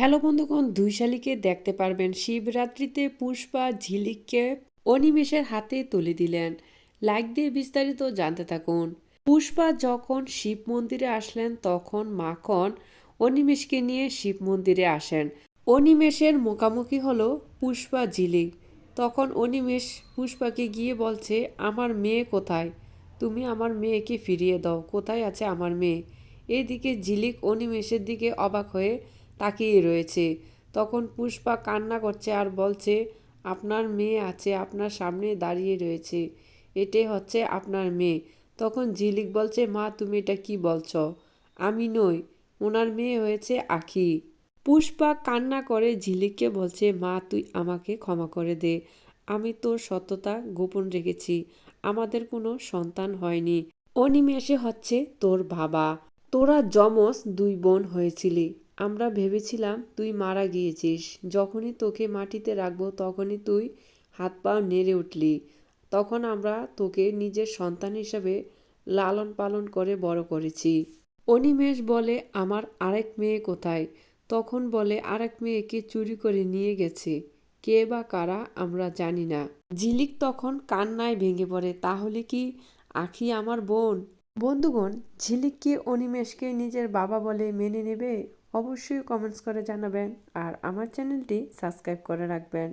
Hello বন্ধুগণ, দুই শালিকে দেখতে পারবেন। শিবরাত্রিতে পুষ্পা ঝিলিককে অনিমেষের হাতে তুলে দিলেন। লাইক দিয়ে বিস্তারিত জানতে থাকুন। পুষ্পা যখন শিব মন্দিরে আসলেন, তখন মাখন অনিমেষকে নিয়ে শিব মন্দিরে আসেন। অনিমেষের মুখামুখি হলো পুষ্পা ঝিলিক। তখন অনিমেষ পুষ্পাকে গিয়ে বলছে, আমার মেয়ে কোথায়? তুমি আমার মেয়েকে ফিরিয়ে দাও। কোথায় আছে আমার মেয়ে? এদিকে ঝিলিক অনিমেষের দিকে অবাক হয়ে তাকিয়ে রয়েছে। তখন পুষ্পা কান্না করছে আর বলছে, আপনার মেয়ে আছে, আপনার সামনে দাঁড়িয়ে রয়েছে। এটাই হচ্ছে আপনার মেয়ে। তখন ঝিলিক বলছে, মা, তুমি এটা কি বলছ? আমি নই ওনার মেয়ে হয়েছে আখি। পুষ্পা কান্না করে ঝিলিককে বলছে, মা, তুই আমাকে ক্ষমা করে দে। আমি তোর সত্যতা গোপন রেখেছি। আমাদের কোনো সন্তান হয়নি। অনিমেষে হচ্ছে তোর বাবা। তোরা যমজ দুই বোন হয়েছিলি। আমরা ভেবেছিলাম তুই মারা গিয়েছিস। যখনই তোকে মাটিতে রাখব, তখনই তুই হাত পা নেড়ে উঠলি। তখন আমরা তোকে নিজের সন্তান হিসাবে লালন পালন করে বড় করেছি। অনিমেষ বলে, আমার আরেক মেয়ে কোথায়? তখন বলে, আরেক মেয়েকে চুরি করে নিয়ে গেছে। কে বা কারা আমরা জানি না। ঝিলিক তখন কান্নায় ভেঙে পড়ে, তাহলে কি আখি আমার বোন? বন্ধুগণ ঝিলিক ঝিলিককে অনিমেষকে নিজের বাবা বলে মেনে নেবে অবশ্যই কমেন্টস করে জানাবেন আর আমার চ্যানেলটি সাবস্ক্রাইব করে রাখবেন।